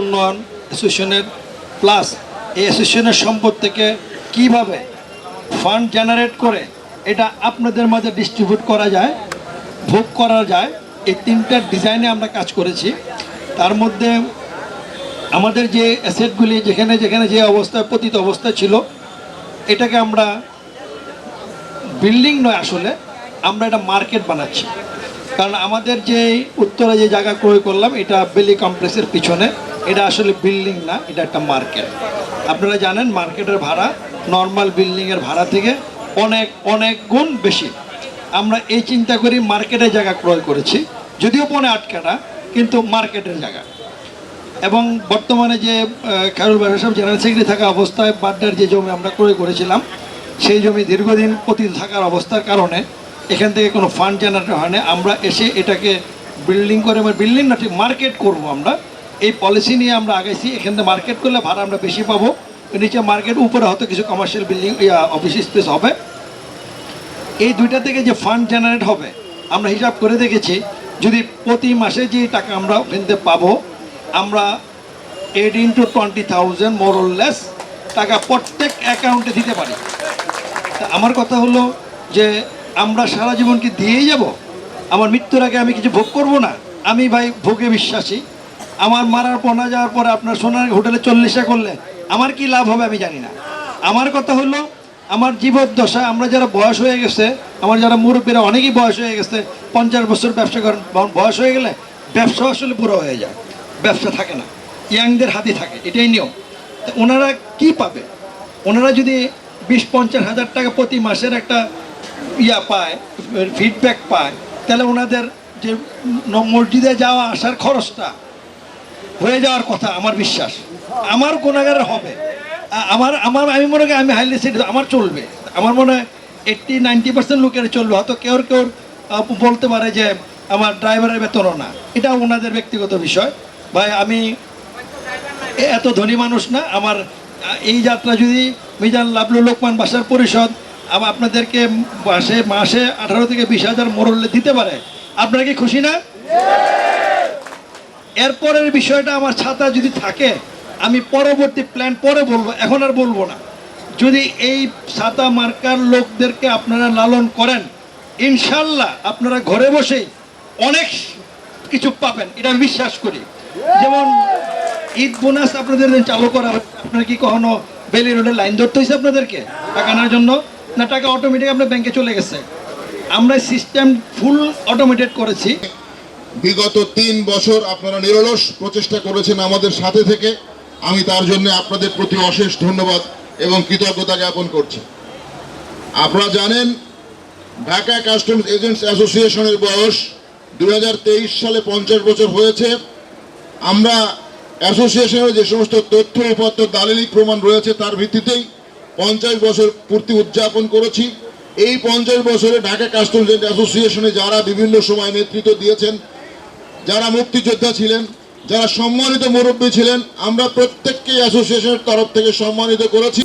উন্নয়ন অ্যাসোসিয়েশনের প্লাস এই অ্যাসোসিয়েশনের সম্পদ থেকে কীভাবে ফান্ড জেনারেট করে এটা আপনাদের মাঝে ডিস্ট্রিবিউট করা যায়, ভোগ করা যায়, এই তিনটার ডিজাইনে আমরা কাজ করেছি। তার মধ্যে আমাদের যে অ্যাসেটগুলি যেখানে যেখানে যে অবস্থায় পতিত অবস্থা ছিল, এটাকে আমরা বিল্ডিং নয় আসলে, আমরা এটা মার্কেট বানাচ্ছি। কারণ আমাদের যে উত্তরে যে জায়গা ক্রয় করলাম, এটা বেলি কমপ্লেক্সের পিছনে। এটা আসলে বিল্ডিং না, এটা একটা মার্কেট আপনারা জানেন মার্কেটের ভাড়া নর্মাল বিল্ডিংয়ের ভাড়া থেকে অনেক অনেক গুণ বেশি। আমরা এই চিন্তা করি মার্কেটের জায়গা ক্রয় করেছি, যদিও পনে আটকাটা, কিন্তু মার্কেটের জায়গা। এবং বর্তমানে যে খায়রুল বাসার সাহেব জেনারেল সেক্রেটারি থাকা অবস্থায় বাড্ডার যে জমি আমরা ক্রয় করেছিলাম, সেই জমি দীর্ঘদিন পতিত থাকার অবস্থার কারণে এখান থেকে কোনো ফান্ড জেনারেট হয় না। আমরা এসে এটাকে বিল্ডিং করে বিল্ডিং না, ঠিক মার্কেট করব আমরা। এই পলিসি নিয়ে আমরা আগেছি এখান থেকে মার্কেট করলে ভাড়া আমরা বেশি পাবো। নিচে মার্কেট উপরে হয়তো কিছু কমার্শিয়াল বিল্ডিং অফিস স্পেস হবে। এই দুইটা থেকে যে ফান্ড জেনারেট হবে, আমরা হিসাব করে দেখেছি। যদি প্রতি মাসে যে টাকা আমরা থেকে পাবো, আমরা eight into twenty thousand more less টাকা প্রত্যেক অ্যাকাউন্টে দিতে পারি। তা আমার কথা হলো যে, আমরা সারা জীবন কি দিয়েই যাব? আমার মৃত্যুর আগে আমি কিছু ভোগ করব না? আমি ভাই ভোগে বিশ্বাসী। আমার মারার পর না যাওয়ার পরে আপনার সোনার হোটেলে চল্লিশে করলে, আমার কি লাভ হবে আমি জানি না। আমার কথা হলো, আমার জীবদ্দশা আমরা যারা বয়স হয়ে গেছে, আমার যারা মুরব্বীরা অনেকেই বয়স হয়ে গেছে, পঞ্চাশ বছর ব্যবসা করেন বয়স হয়ে গেলে ব্যবসা আসলে বুড়ো হয়ে যায়, ব্যবসা থাকে না, ইয়াংদের হাতে থাকে, এটাই নিয়ম। তা ওনারা কি পাবে? ওনারা যদি বিশ পঞ্চাশ হাজার টাকা প্রতি মাসের একটা ইয়া পায় ফিডব্যাক পায়, তাহলে ওনাদের যে মসজিদে যাওয়া আসার খরচটা হয়ে যাওয়ার কথা, আমার বিশ্বাস। আমার গুণাগারের হবে। আমার আমার, আমি মনে করি আমি হাইলি সেট আমার চলবে। আমার মনে হয় এইট্টি নাইনটি পার্সেন্ট লোকের চলবে। হয়তো কেউ কেউ বলতে পারে যে আমার ড্রাইভারের বেতনও না। এটা ওনাদের ব্যক্তিগত বিষয়। ভাই, আমি এত ধনী মানুষ না। আমার এই যাত্রা যদি মিজান লাভলু লোকমান বাসার পরিষদ আবার আপনাদেরকে মাসে মাসে আঠারো থেকে বিশ হাজার মোরলে দিতে পারে, আপনারা কি খুশি না? এরপরের বিষয়টা আমার ছাতা যদি থাকে, আমি পরবর্তী প্ল্যান পরে বলব, এখন আর বলব না। যদি এই ছাতা মার্কার লোকদেরকে আপনারা লালন করেন, ইনশাল্লাহ আপনারা ঘরে বসেই অনেক কিছু পাবেন, এটা আমি বিশ্বাস করি। যেমন ঈদ বোনাস আপনাদের চালু করা হচ্ছে আপনারা কি কখনো বেলি রোডে লাইন ধরতে হয়েছে আপনাদেরকে টাকা আনার জন্য? না, টাকা অটোমেটিক আপনার ব্যাংকে চলে গেছে। আমরা সিস্টেম ফুল অটোমেটেড করেছি। বিগত তিন বছর আপনারা নিরলস প্রচেষ্টা করেছেন আমাদের সাথে থেকে। আমি তার জন্য আপনাদের প্রতি অশেষ ধন্যবাদ এবং কৃতজ্ঞতা জ্ঞাপন করছি। আপনারা জানেন, ঢাকা কাস্টমস এজেন্টস অ্যাসোসিয়েশনের বয়স দু হাজার তেইশ সালে পঞ্চাশ বছর হয়েছে। আমরা অ্যাসোসিয়েশনের যে সমস্ত তথ্য, উপাত্ত, দালিলিক প্রমাণ রয়েছে তার ভিত্তিতেই পঞ্চাশ বছর পূর্তি উদযাপন করেছি। এই পঞ্চাশ বছরে ঢাকা কাস্টমস এজেন্ট অ্যাসোসিয়েশনে যারা বিভিন্ন সময় নেতৃত্ব দিয়েছেন যারা মুক্তিযোদ্ধা ছিলেন যারা সম্মানিত মুরব্বী ছিলেন আমরা প্রত্যেককেই অ্যাসোসিয়েশনের তরফ থেকে সম্মানিত করেছি।